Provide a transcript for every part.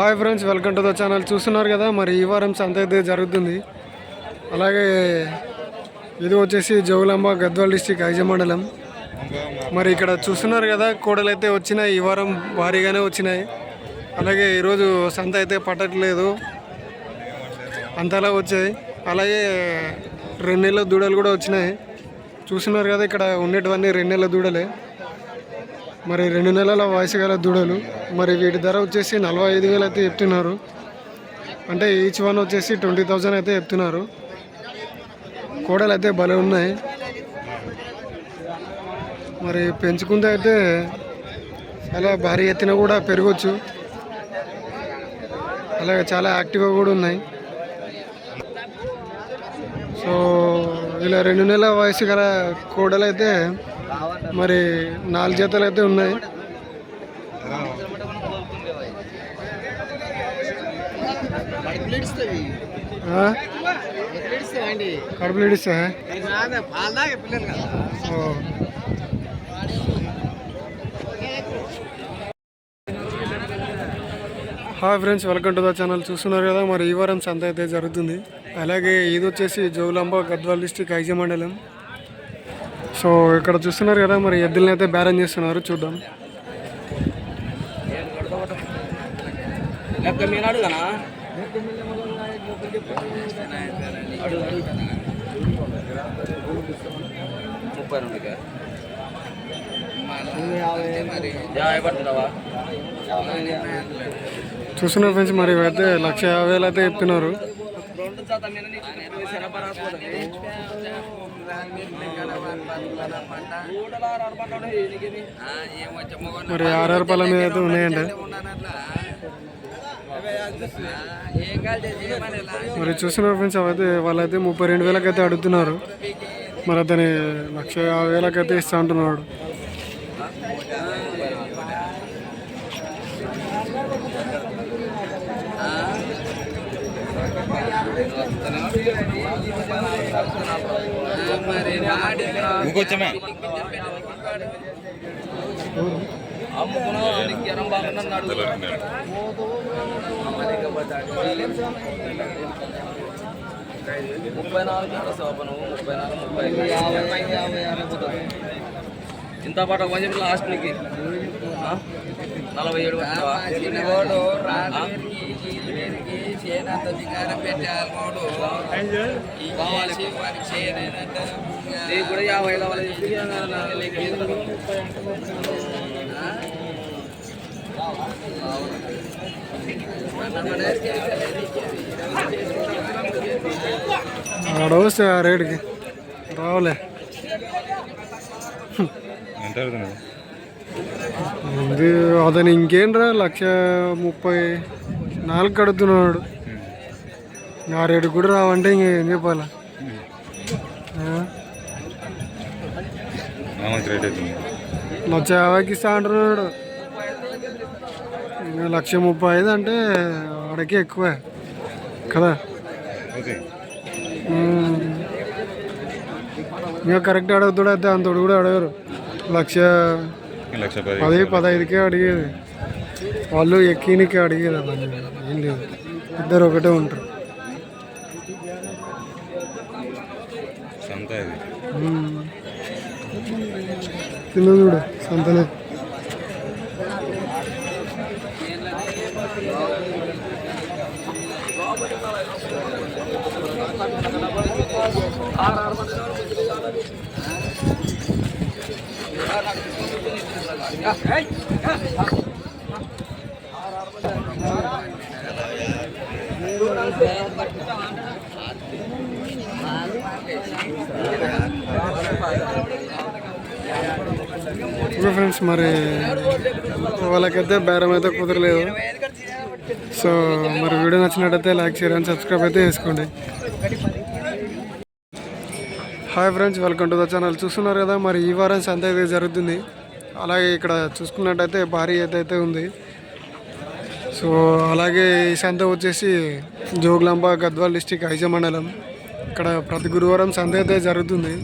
Hi friends welcome to the channel. చూస్తున్నారు కదా మరి ఈ వారం సంత అయితే జరుగుతుంది. అలాగే ఇది వచ్చేసి జోగులాంబ గద్వాల్ డిస్టిక్ ఐజ మండలం. మరి ఇక్కడ చూస్తున్నారు కదా కోడలు అయితే వచ్చినాయి. ఈ వారం భారీగానే వచ్చినాయి. అలాగే ఈరోజు సంత అయితే పట్టట్లేదు. అంతలా వచ్చాయి. అలాగే రెండు నెలల దూడలు కూడా వచ్చినాయి. చూస్తున్నారు కదా ఇక్కడ ఉండేటివన్నీ రెండు నెలల దూడలే. మరి రెండు నెలల వయసు గల దూడలు. మరి వీటి ధర వచ్చేసి నలభై ఐదు వేలు అయితే చెప్తున్నారు. అంటే ఈచ్ వన్ వచ్చేసి ట్వంటీ థౌజండ్ అయితే చెప్తున్నారు. కోడలు అయితే భలే ఉన్నాయి. మరి పెంచుకుంటే అయితే చాలా భారీ ఎత్తున కూడా పెరగచ్చు. అలాగే చాలా యాక్టివ్గా కూడా ఉన్నాయి. సో ఇలా రెండు నెలల వయసు గల కోడలు అయితే మరి నాలుగు జతలు అయితే ఉన్నాయి. కడుపులు ఇడిస్తా hi friends welcome to the channel. చూస్తున్నారు కదా మరి ఈ వారం సంత అయితే జరుగుతుంది. అలాగే ఇది వచ్చేసి జోగులాంబ గద్వాల్ డిస్టిక్ ఐజీ మండలం. సో ఇక్కడ చూస్తున్నారు కదా మరి ఎద్దుల్ని అయితే బేరం చేస్తున్నారు చూద్దాం. ముప్పై చూస్తున్నారు ఫ్రెండ్స్ మరి అయితే లక్ష యాభై వేలు అయితే చెప్తున్నారు రెండు శాతం మీద మరి ఆర్ఆర్ పళ్ళ మీద అయితే ఉన్నాయండి. మరి చూసిన ఫ్రెండ్స్ అవైతే వాళ్ళైతే ముప్పై రెండు వేలకైతే అడుగుతున్నారు. మరి అతని లక్ష యాభై వేలకైతే ఇస్తా అంటున్నాడు. ఇంకొచ్చమే ముప్పై నాలుగు ముప్పై నాలుగు ముప్పై యాభై. ఇంత పాట కొంచెం లాస్ట్ నీకు? నలభై ఏడు పట్టుకుంటావా? ఆ? కావాలి. నీకు కూడా యాభై వస్తే ఆ రేటుకి. రావులే. ఎంత అతను ఇంకేంట్రా? లక్ష ముప్పై నాలుగు కడుతున్నాడు. ఆ రేటు కూడా రావంటే ఇంకేం చెప్పాలా? రేట్ అవుతుంది లక్ష యాభైకి ఇస్తా అంటున్నాడు లక్ష ముప్పై ఐదు అంటే వాడికి ఎక్కువే. కదా. ఇంకా కరెక్ట్ అడుగుతాడు అయితే అంతడు కూడా అడగరు. లక్ష లక్ష పది పది పదహైదుకే అడిగేది. వాళ్ళు ఎక్కినికే అడిగేది అవన్నీ ఏం లేదు. ఇద్దరు ఒకటే ఉంటారు. కింద చూడు సంతనే ఓకే ఫ్రెండ్స్ మరి వాళ్ళకైతే బేరం అయితే కుదరలేదు. సో మరి వీడియో నచ్చినట్టయితే లైక్ షేర్ అండ్ సబ్స్క్రైబ్ అయితే చేసుకోండి. Hi friends welcome to the channel చూస్తున్నారు కదా మరి ఈ వారం సంత అయితే జరుగుతుంది. అలాగే ఇక్కడ చూసుకున్నట్టయితే భారీ అయితే ఉంది. సో అలాగే ఈ సంత వచ్చేసి జోగులాంబ గద్వాల్ డిస్టిక్ ఐజ మండలం ఇక్కడ ప్రతి గురువారం సంత అయితే జరుగుతుంది.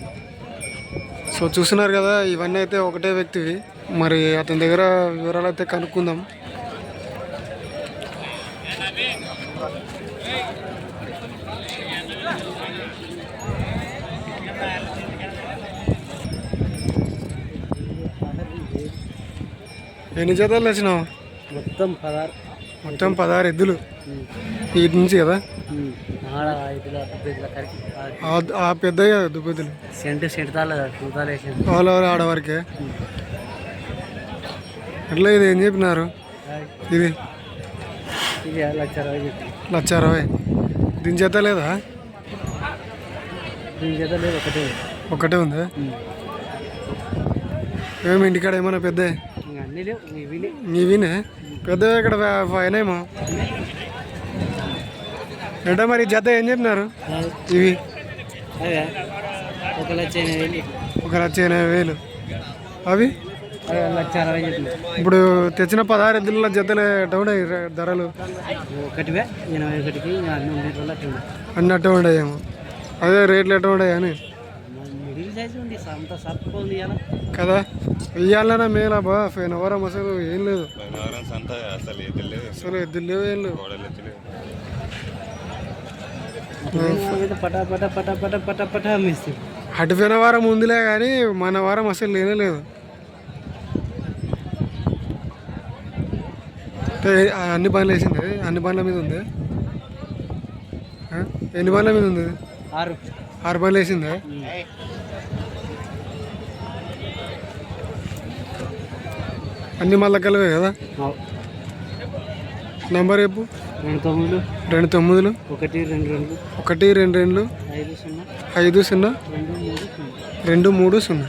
సో చూస్తున్నారు కదా ఇవన్నీ అయితే ఒకటే వ్యక్తివి మరి అతని దగ్గర వివరాలు అయితే కనుక్కుందాం ఎన్ని జతలు వచ్చినావు మొత్తం పదహారు మొత్తం పదహారు ఎద్దులు వీటి నుంచి కదా ఆ- ఆ పెద్ద దుబ్బెద్దులు సెంట్ సెంట్ తాల కూతాలు వేసింది వాళ్ళ ఆడవరకే. అట్లా ఇది? ఏం చెప్పినారు? ఇది? లక్ష అరవై దీని చేత లేదా? దీని చేత లేదు ఒకటే ఒక్కటే ఉందా? ఏమి ఇంటికాడ ఏమన్నా పెద్ద. ఇవినే పెద్ద ఇక్కడ ఫైన్ ఏమో అంటే మరి జత ఏం చెప్పినారు? ఇవి? ఒక లక్ష ఎనభై వేలు. ఒక లక్ష ఎనభై వేలు. అవి? లక్ష అరవై ఇప్పుడు తెచ్చిన పదహారు ఎద్దుల జతలు ఉన్నాయి ర- ధరలు? ఒకటివే ఎనభై ఒకటికి. అన్నట్టు ఉండేమో అదే రేట్లు ఎట్లా ఉండయి అని? మరి మిడిల్ సైజ్ ఉంది అంత సర్పుగా ఉంది కదా? ఇయ్యాలన్నా మేలా బా ఫైనవరం అసలు ఏం లేదు. వారం సంత అసలు ఏది లేదు అసలు ఎద్దులు లేవు ఏం లేవు గోడలు ఎత్తలేవు ఏదో పటా పటా పటా పటా పటా పటా అమ్మేస్తుంది అటుపోయిన వారం ఉందిలే కానీ మన వారం అసలు లేనే లేదు అన్ని బండ్లు వేసింది. అన్ని బండ్ల మీద ఉంది? ఎన్ని బండ్ల మీద ఉంది? ఆరు. ఆరు బండ్లు వేసిందా? అన్ని మళ్ళీ కలివే కదా. నెంబర్ చెప్పు. రెండు తొమ్మిది రెండు తొమ్మిదిలు. ఒకటి రెండు రెండు. ఒకటి రెండు రెండు. ఐదు సున్నా. ఐదు సున్నా. రెండు మూడు సున్నా.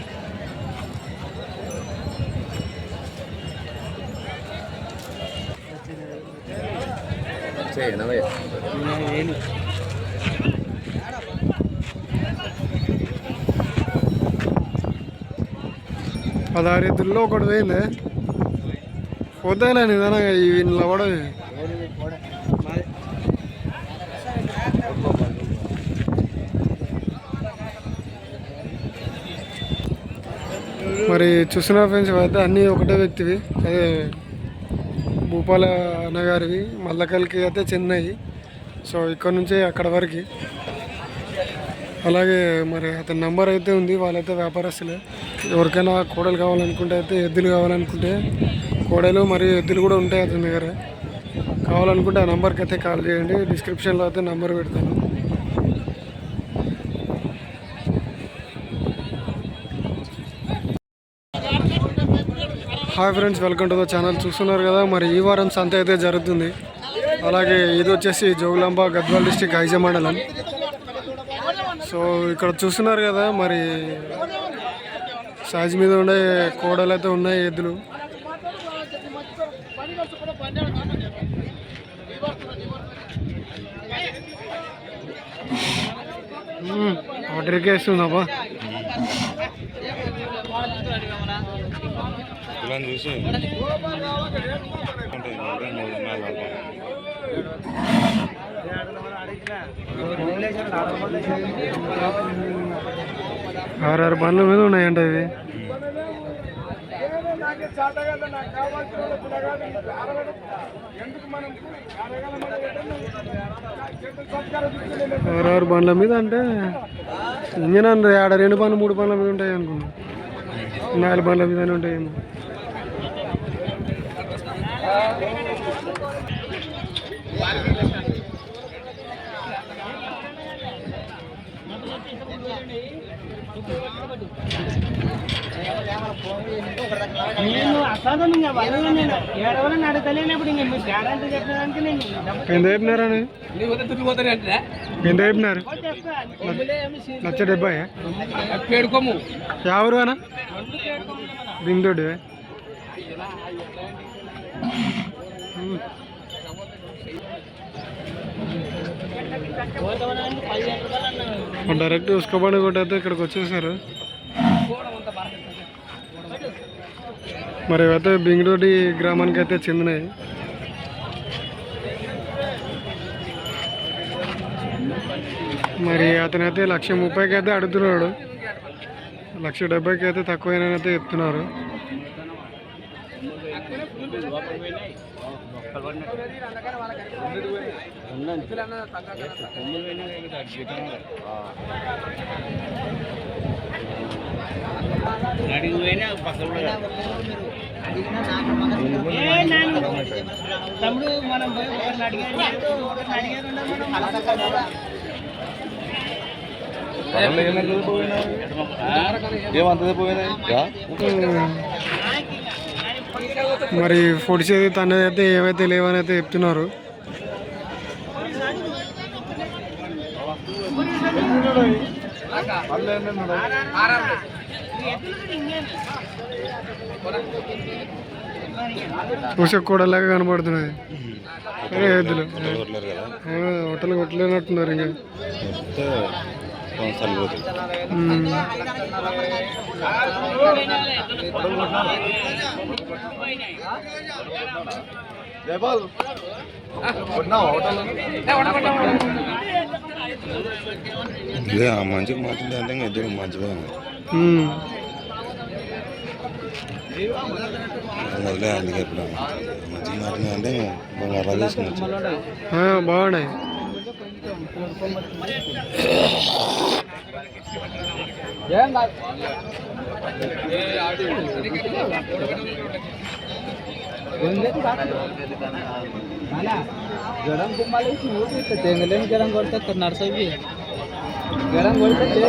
ఎనభై పదహారు ఎద్దుల్లో ఒకటి పోయింది. పోతాయిలే నిదానంగా ఇవి నిలబడవి మాది మరి చూసిన ఫ్రెండ్స్ అయితే అన్నీ ఒకటే వ్యక్తివి. అదే భూపాల అన్నగారివి మల్లకల్కి అయితే చెన్నై. సో ఇక్కడ నుంచి అక్కడ వరకు. అలాగే మరి అతని నంబర్ అయితే ఉంది వాళ్ళైతే వ్యాపారస్తులే. ఎవరికైనా కోడలు కావాలనుకుంటే అయితే ఎద్దులు కావాలనుకుంటే కోడలు మరియు ఎద్దులు కూడా ఉంటాయి అతని దగ్గర. కావాలనుకుంటే ఆ నెంబర్కి అయితే కాల్ చేయండి డిస్క్రిప్షన్లో అయితే నెంబర్ పెడతాను. Hi friends welcome to the channel. చూస్తున్నారు కదా మరి ఈ వారం సంత అయితే జరుగుతుంది. అలాగే ఇది వచ్చేసి జోగులాంబ గద్వాల్ డిస్టిక్ ఐజ మండలం. సో ఇక్కడ చూస్తున్నారు కదా మరి సైజ్ మీద ఉండే కోడలు అయితే ఉన్నాయి ఎద్దులు. ఆర్డర్కి వేస్తుందబ్బా ఇలా చూసి ఆరారు బండ్ల మీద ఉన్నాయంట ఇవి. ఆరారు బండ్ల మీద అంటే ఇంజన్ అంటే ఆడ రెండు బండ్లు మూడు బండ్ల మీద ఉంటాయి అనుకున్నా. నాలుగు బండ్ల మీదనే ఉంటాయేమో. నేను అసాధారణంగా వాళ్ళు నేను ఏడవలని అడగలేనప్పుడు ఇంక మీరు గ్యారంటీ చెప్పడానికి నేను ఎంత చెప్పినారని ఎంత చెప్పినారు లక్ష డెబ్బై పేడుకోము ఎవరు అన్న బిందోడి డైరెక్ట్ ఉసుకబండి కొట్టయితే ఇక్కడికి వచ్చేసారు. మరి ఇవైతే బింగడోడి గ్రామానికి అయితే చెందినాయి మరి అతనైతే లక్ష ముప్పైకి అయితే అడుగుతున్నాడు. లక్ష డెబ్బైకి అయితే తక్కువైనా అయితే చెప్తున్నారు. తమ్ముడు మనం పోయి ఒకరిని అడిగారు ఒకరిని అడిగారు పోయినాయి మరి పొడిచేది తనది అయితే ఏవైతే లేవని అయితే చెప్తున్నారు. ఉష కూడలాగా కనబడుతున్నాయి అరే ఎద్దులు హోటల్ కొట్టలేనట్టున్నారు ఇంకా. సంవత్సరాలు పోతుంది. మంచిగా మాట్లాడే అంటే ఇద్దరు మంచిగా. వదిలే అందుకే ఇప్పుడు. మంచిగా మాట్లాడే అంటే गरम कुंभाले तो तेंगले में गरम करतात तर गरम करतात ते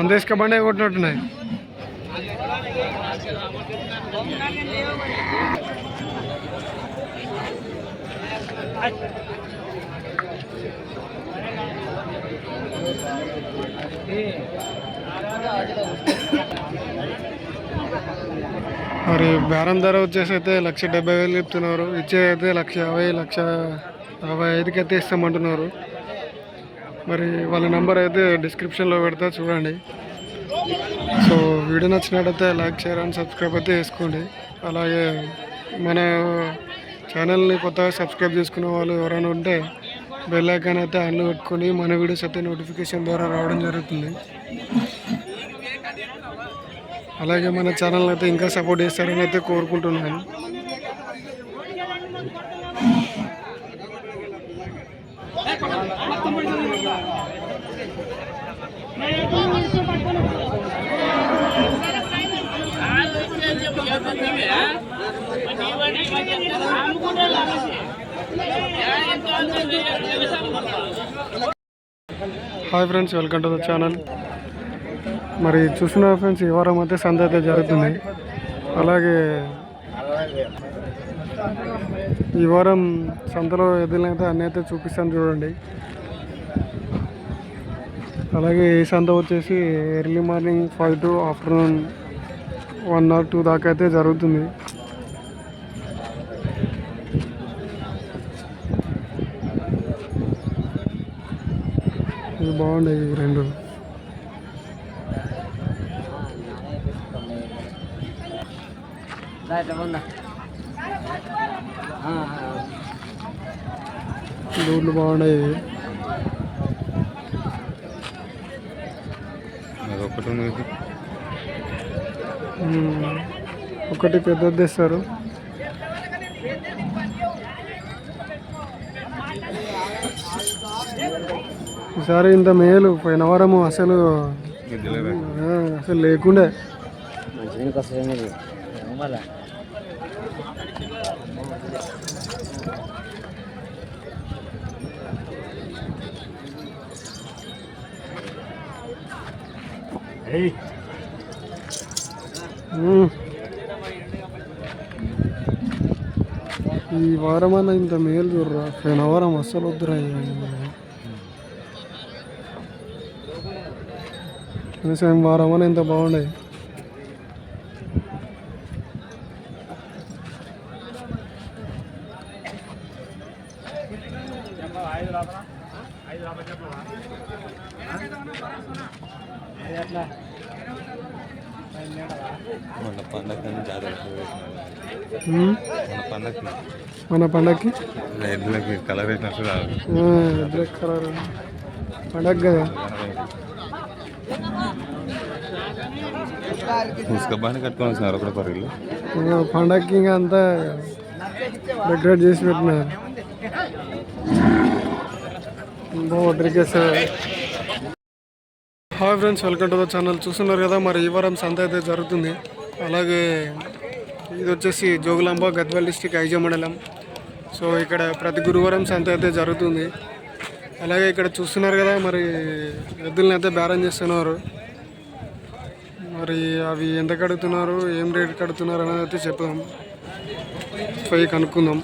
अंदेश का बने कोटनट तो नहीं। మరి బేరం ధర వచ్చేసి అయితే లక్ష డెబ్బై వేలు చెప్తున్నారు. ఇచ్చేది అయితే లక్ష యాభై లక్ష యాభై ఐదుకి అయితే ఇస్తామంటున్నారు. మరి వాళ్ళ నెంబర్ అయితే డిస్క్రిప్షన్లో పెడతా చూడండి. సో వీడియో నచ్చినట్టయితే లైక్ షేర్ అండ్ సబ్స్క్రైబ్ అయితే చేసుకోండి. అలాగే మన ఛానల్ని కొత్తగా సబ్స్క్రైబ్ చేసుకునే వాళ్ళు ఎవరైనా ఉంటే బెల్ ఐకాన్ అయితే ఆన్లో పెట్టుకొని మన వీడియోస్ అయితే నోటిఫికేషన్ ద్వారా రావడం జరుగుతుంది. అలాగే మన ఛానల్ అయితే ఇంకా సపోర్ట్ చేస్తారని అయితే కోరుకుంటున్నాను. Hi friends welcome to the channel. మరి చూసిన ఫ్రెండ్స్ ఈ వారం అయితే సంత అయితే జరుగుతుంది. అలాగే ఈ వారం సంతలో ఎదులైతే అన్నీ అయితే చూపిస్తాను చూడండి. అలాగే ఈ సంత వచ్చేసి early morning five to afternoon one or two దాకా అయితే జరుగుతుంది. ఇవి బాగుంటాయి ఇవి రెండు. దూడ్లు బాగున్నాయి ఇవి ఒకటి పెద్దది తెస్తారు. ఈసారి ఇంత మేలు పోయిన వారము అసలు అసలు లేకుండే. ఈ వారం అన్న ఇంత మేలు చూడరా? పోయిన వారం అస్సలు వద్దురా. ఇక. కనీసం ఈ వారం అన్న ఇంత బాగుండే మన ఎడ్లకి కలర్ ఎక్కరారు పండగ కదా? ఇసుక బాగానే కట్టుకొని వచ్చినారు ఒకటి ఇంకా పండగకి ఇంకా అంతా డెకరేట్ చేసి పెట్టినారు. Hi friends welcome to the channel. చూస్తున్నారు కదా మరి ఈ వారం సంత అయితే జరుగుతుంది. అలాగే ఇది వచ్చేసి జోగులాంబ గద్వాల్ డిస్టిక్ ఐజ మండలం. సో ఇక్కడ ప్రతి గురువారం సంత అయితే జరుగుతుంది. అలాగే ఇక్కడ చూస్తున్నారు కదా మరి ఎద్దులను అయితే బేరం చేస్తున్నారు. మరి అవి ఎంత కడుగుతున్నారు ఏం రేట్ కడుతున్నారు అనేది అయితే చెప్దాం పోయి కనుక్కుందాం.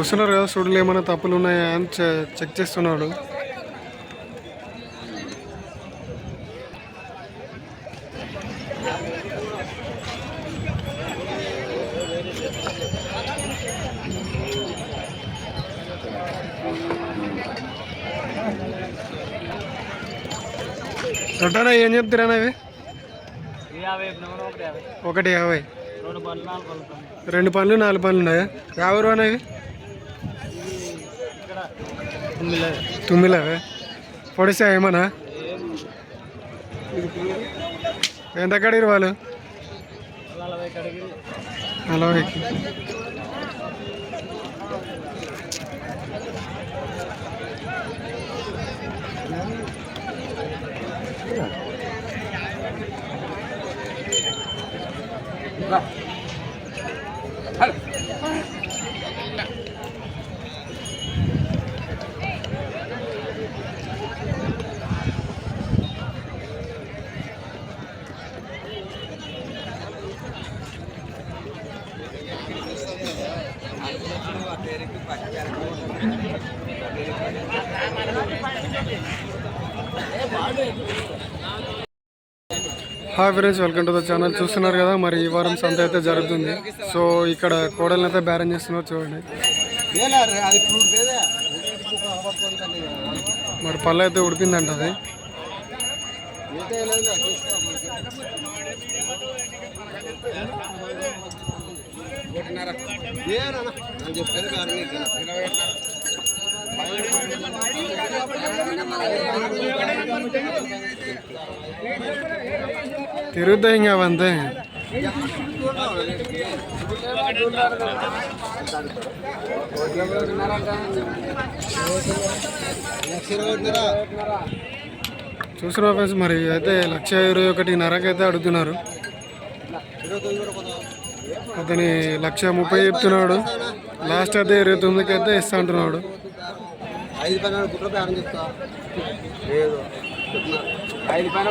చూస్తున్నారు కదా స్టూడెంట్లు ఏమైనా తప్పులు ఉన్నాయా అని చె- చెక్ చేస్తున్నాడు. రొట్టనా ఏం చెప్తారా అవి ఒకటి యాభై. రెండు పనులు నాలుగు పనులు ఉన్నాయా? యాభై రూపాయలు तुम्ही लवे है ಏಮನ ಎಂತ ಕಡೆ ಇರುವ ನಲವೈಕಿ friends welcome to the channel చూస్తున్నారు కదా మరి ఈ వారం సంత అయితే జరుగుతుంది. సో ఇక్కడ కోడల్ని అయితే బేరం చేస్తున్నారు చూడండి. మరి పళ్ళు అయితే ఉడిపిందంట అది. తిరుగుతాయి ఇంకా అవంతే చూసిన ఫ్రెండ్స్ మరి అయితే లక్ష ఇరవై ఒకటి అయితే అడుగుతున్నారు. అతని లక్ష ముప్పై చెప్తున్నాడు. లాస్ట్ అయితే ఇరవై తొమ్మిదికి అయితే ఇస్తా అంటున్నాడు. ఐదు పన్నెండు గుట్ల బేరం చెప్తా లేదు. ఐదు పైన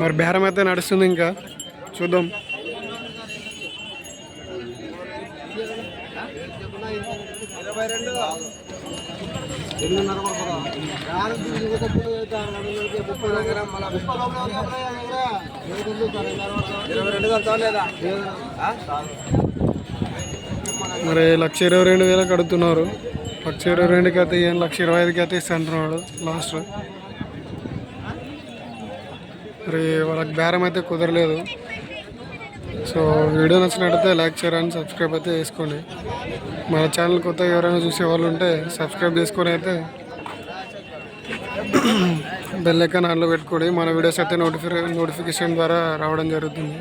మరి బేరం అయితే నడుస్తుంది ఇంకా. చూద్దాం. ఇరవై రెండు. ఇరవై రెండు లేదా? మరి లక్ష ఇరవై రెండు వేలకు అడుగుతున్నారు. లక్ష ఇరవై రెండుకి అయితే ఏం లక్ష ఇరవై ఐదుకి అయితే ఇస్తా అంటున్నాడు లాస్ట్. మరి వాళ్ళకి బేరం అయితే కుదరలేదు. సో వీడియో నచ్చినట్టయితే లైక్ చేయాలని సబ్స్క్రైబ్ అయితే చేసుకోండి. మన ఛానల్ కొత్త ఎవరైనా చూసే వాళ్ళు ఉంటే సబ్స్క్రైబ్ చేసుకొని అయితే బెల్ ఐకాన్ ఆన్లో పెట్టుకోండి. మన వీడియోస్ అయితే నోటిఫి నోటిఫికేషన్ ద్వారా రావడం జరుగుతుంది.